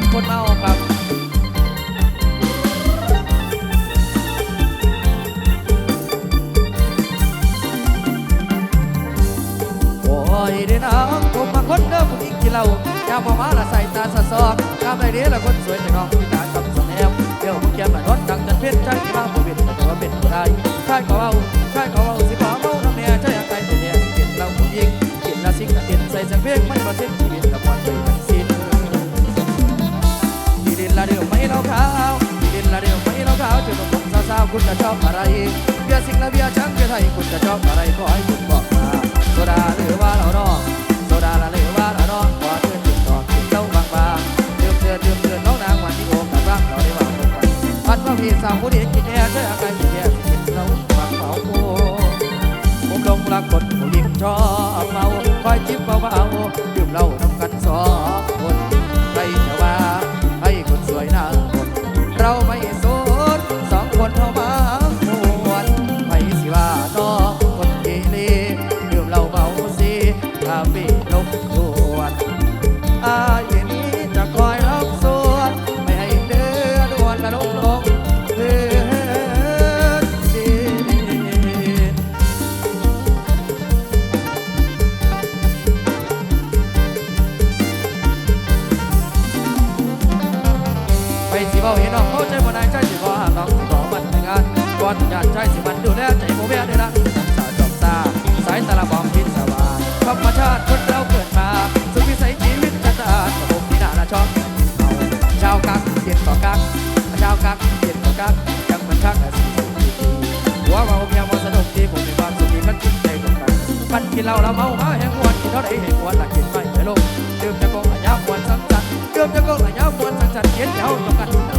กคนเมาครับโอ้ยเด้น้องผมมาคนเดิมผู้หญิงที่เรายามมามาละใส่ตาสะซอกยามไรเด้ละคนสวยแต่น้องพิการกับสแนมเดี๋ยวผมแก้มละรถดังจันเพ็ญใจที่มาผมเป็นแต่ว่าเป็นผู้ใดใช่เขาเอาใช่เขาเอาสิขอเมาน้ำเนี่ยใช่อยากไปแต่เนี่ยเป็นเราผู้หญิงกินละสิ่งละเด่นใส่สียงเพลงมันมาเส้นชีวิตละมวน คุณจะชอบอะไรเบียร์สิ่งละเบียร์ช้างเบียร์ไทยคุณจะชอบอะไรขอให้คุณบอกมาโซดาหรือว่าเราดองโซดาละหรือว่าเราดองขอเชิญจุดต่อจุดเจ้าบางบาดื่มเดือดดื่มเดือดน้องนางวันที่โอมกันบ้างเราได้วางลงไปพัดว่าพี่สาวผู้เดีกินแย่เชื่ออาการกินแย่สิกินเราฟังเมาโอ้ผมลงรักคนผู้หญิงชอบเมาคอยจิ้มเบาๆ กักเย็นต่อกักยังมันทักแต่สิ่งดีหัวเมาเมียมอสนุกดีผมมีความสุขดีมันกินใจตรงกันมันกินเหล้าแล้วเมาหาแห่งมวนกินเท่าใดแห่งวันละกินไม่ไปลงดื่มจะกองหลายะมวนสังสรรค์ดื่มจะกองหลายะมวนสังสรรค์เย็นเดียวต้องกัน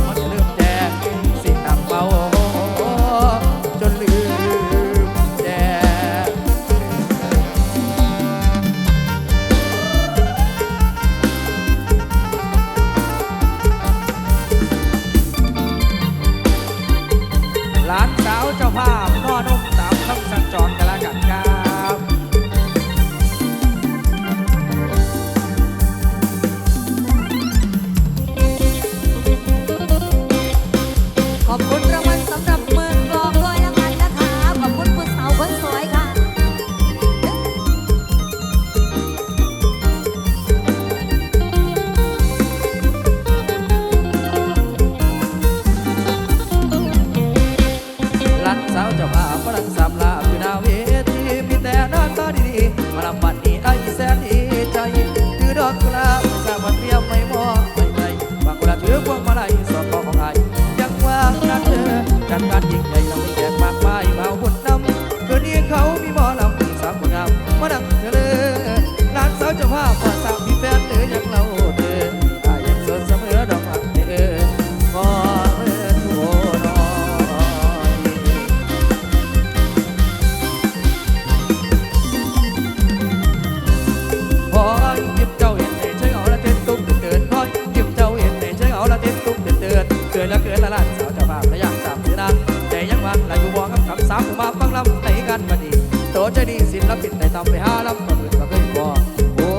ตือนเกิดละเกิดละลานสาวเจ้าภาพระยะสามเสือนางแต่ยังวางลาอยู่วองกับคำสามมาฟังลำในกันบัดนี้โตใจดีศิลปินได้ทำไปห้าลำก็อื่นก็เคยบอกโอ้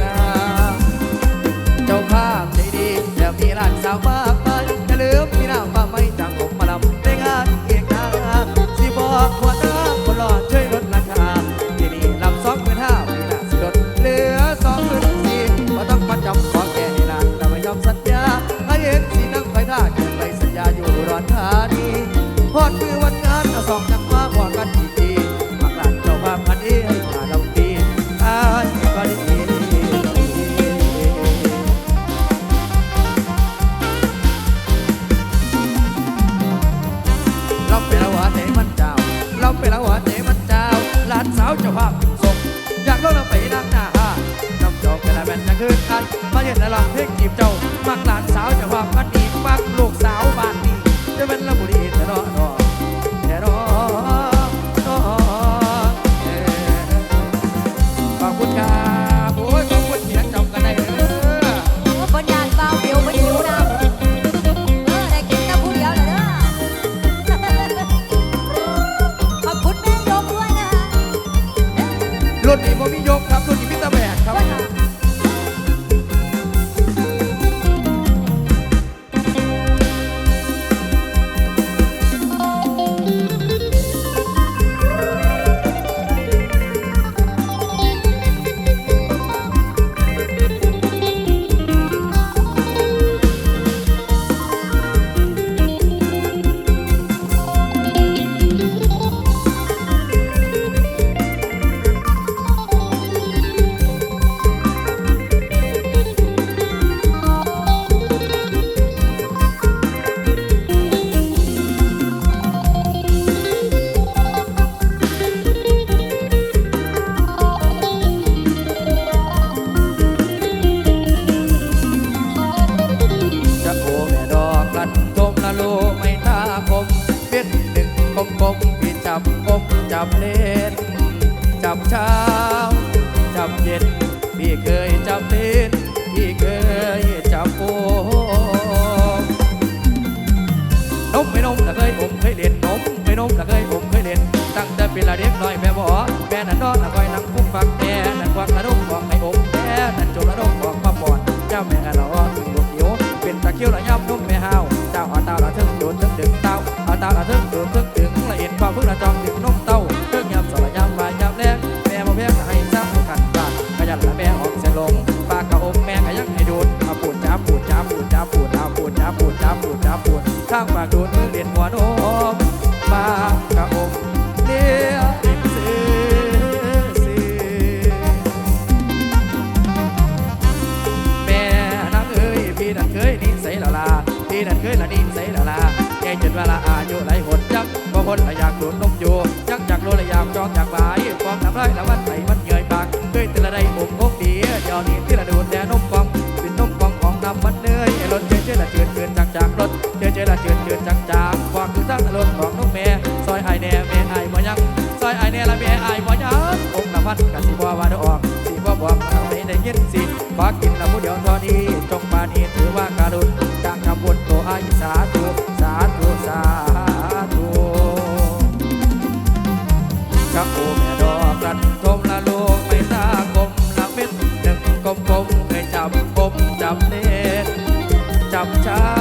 งามเจ้าภาพใจดีแล้วมีร้านสาวมา เย็นแล้วลองเพลงจีบเจ้ามักหลานสาวเจ้าภาพกันดี 可以起飞。 ดูดมือเรียนหัวนมมากระอกเลี้ยริมซื้อซื้อแม่นางเอ้ยพี่นั่นเคยนิสัยละลาพี่นั่นเคยละนิสัยละลาแกจนเวลาอายุไหลหดจักบ่คนละอยากดูนมอยู่จักอยากรู้ละอยากจองอยากบายความน้ำร้อละวันไส่มันเงยปากเคยแต่ละได้ผมคงดียอดนี้ที่ละ จังจางควักทั้งรถของนกแม่ซอยไอแน่แม่ไอบ่ยังซอยไอแน่ละแม่ไอบ่ยังองค์ละพันกะสิบ่ว่าดออกสิบ่บอกทำงไมได้ยินสิขอกินละผู้เดียวตอนนี้จงมานีถือว่าการุณกางคำบนโตอาสาธุสาธุสาธุถ้าโอแม่ดอกรันทมละโลกไม่ตากลมละเม็ดหนึ่งกลมกลมเคยจับกลมจับเนจจับช้า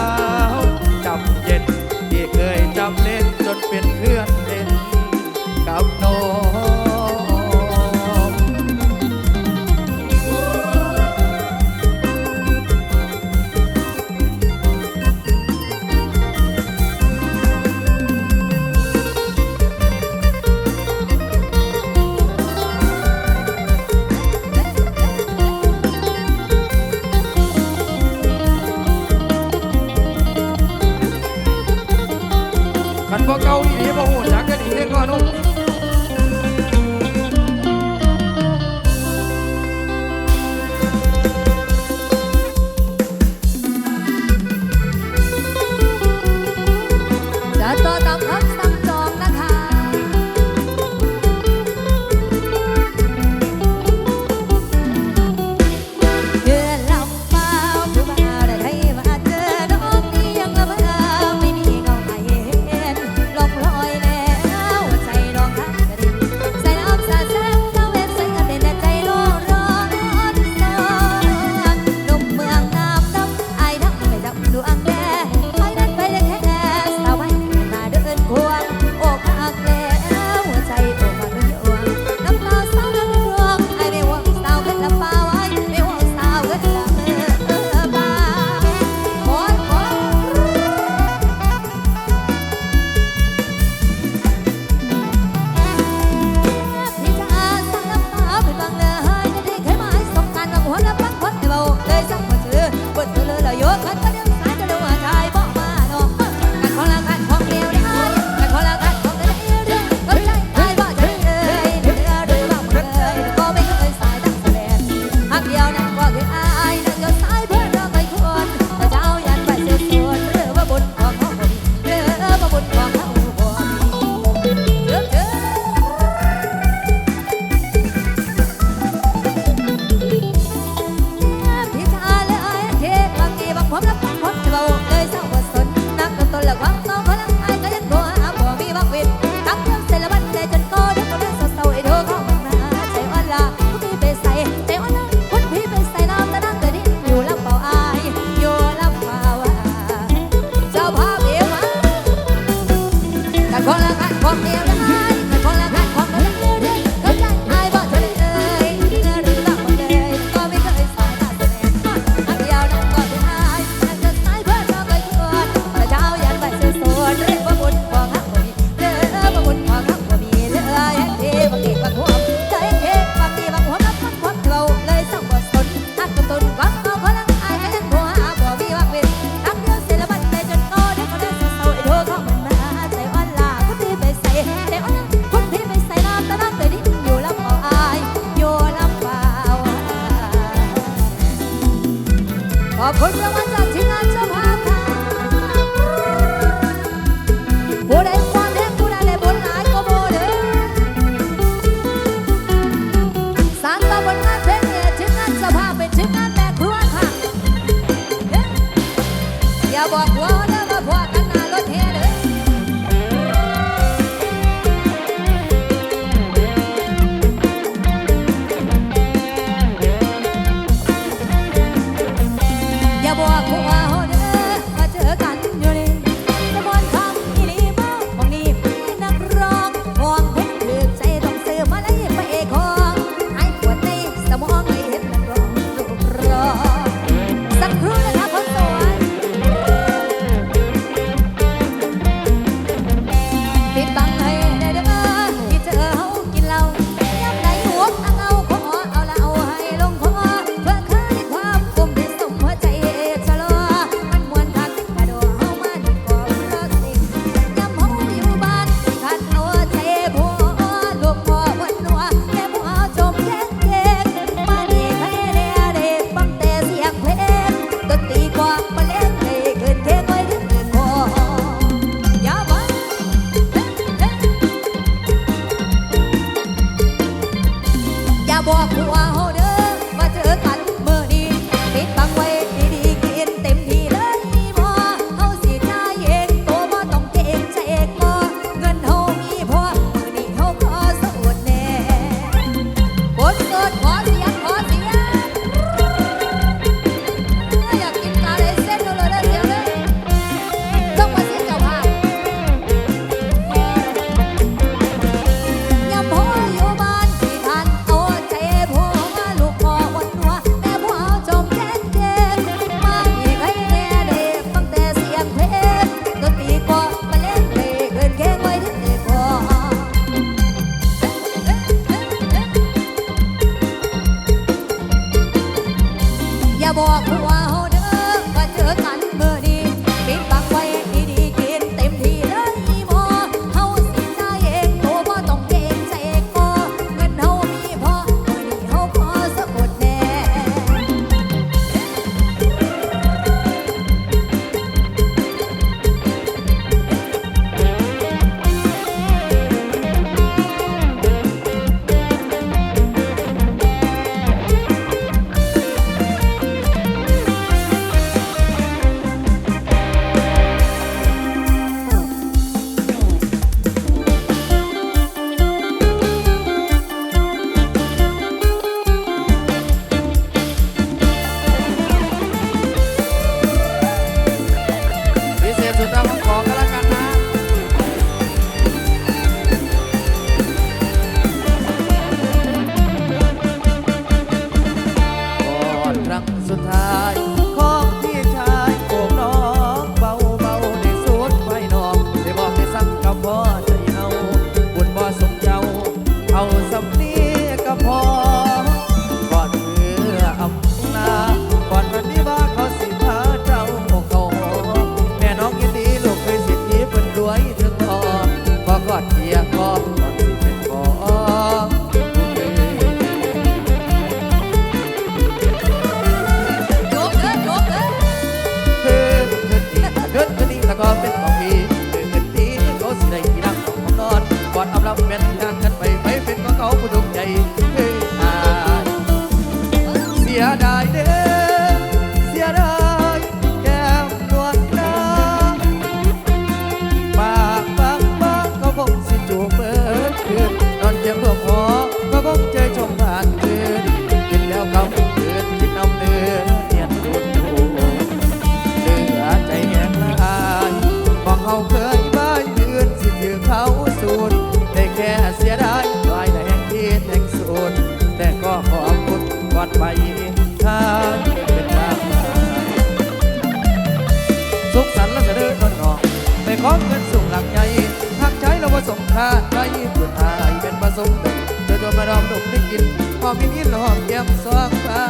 กินพอมีนี่หอมแก้มสองฟ้า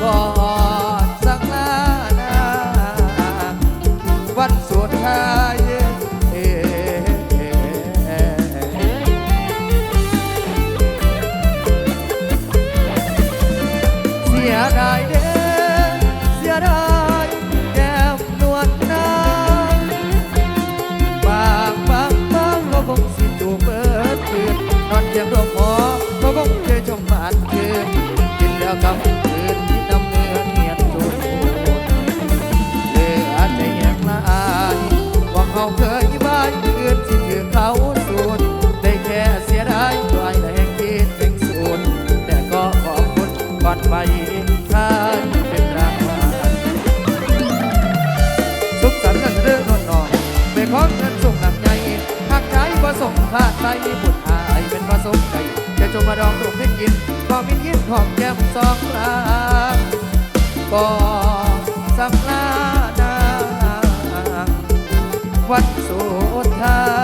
กอดสักลานาวันสุดท้ายเสียดาย นอนเพียงรวมหอก็คงเจอชมผ่านคืนกินแล้วกำคืนที่น้ำเนื้อเนียนจูดเหลือใจแยกละอายว่าเขาเคยบ้านคืนที่คือเขาสูดได้แค่เสียดายตัวไอ้แห่งคิดแห่งสูดแต่ก็ขอบคุณก่อนไปท่านเป็นรางวัลสุขสันต์กันเรื่องนอนนอนไปขอเงินส่งหนักใหญ่หากใจผสมขาดใจบุต มาดองถูกให้กินก็มินยิ้มหอมแก้มสองลาก็สักลานาวัดสุดท้า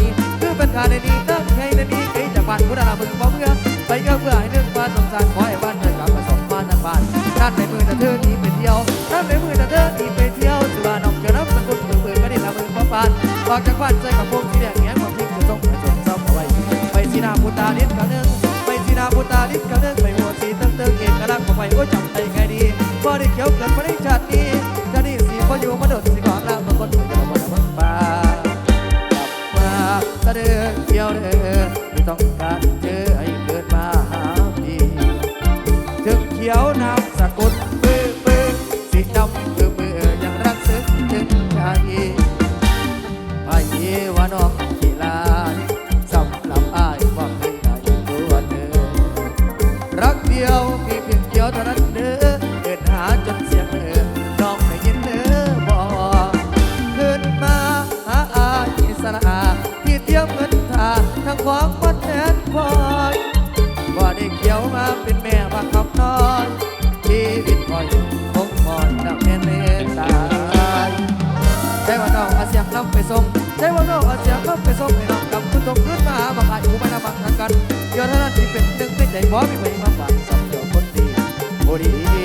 นี้นะที่ให้คือเป็นการในนี้นะที่ให้ในนี้ไอ้จากบ้านคุณอาบึงบ่เมื่อไปเอื้อเพื่อให้เรื่อบ้านสงสารขอให้บ้านเธอกลับมาส่งบ้านทางบ้านท่านในมือแต่เธอหนีไปเที่ยวท่านในมือแต่เธอหนีไปเที่ยวสุราน้องเจอรับสกุลมือมือก็ได้ละมือป้าปานออกจากบ้านใจกับพวกที่แดงแง่ความทิ้งจะส่งไปจนเศร้าเอาไว้ไปสีนาพุตาลิศกันหนึ่งไปสีนาพุตาลิศกันหนึ่งไปหัวสีตั้งเติงเอกลักษณ์ของไปโอ้จำได้ไงดีบ่ได้เขียวเกินบ่ได้ บ่มีใครมาฝากสำหรับคนดีบ่ดี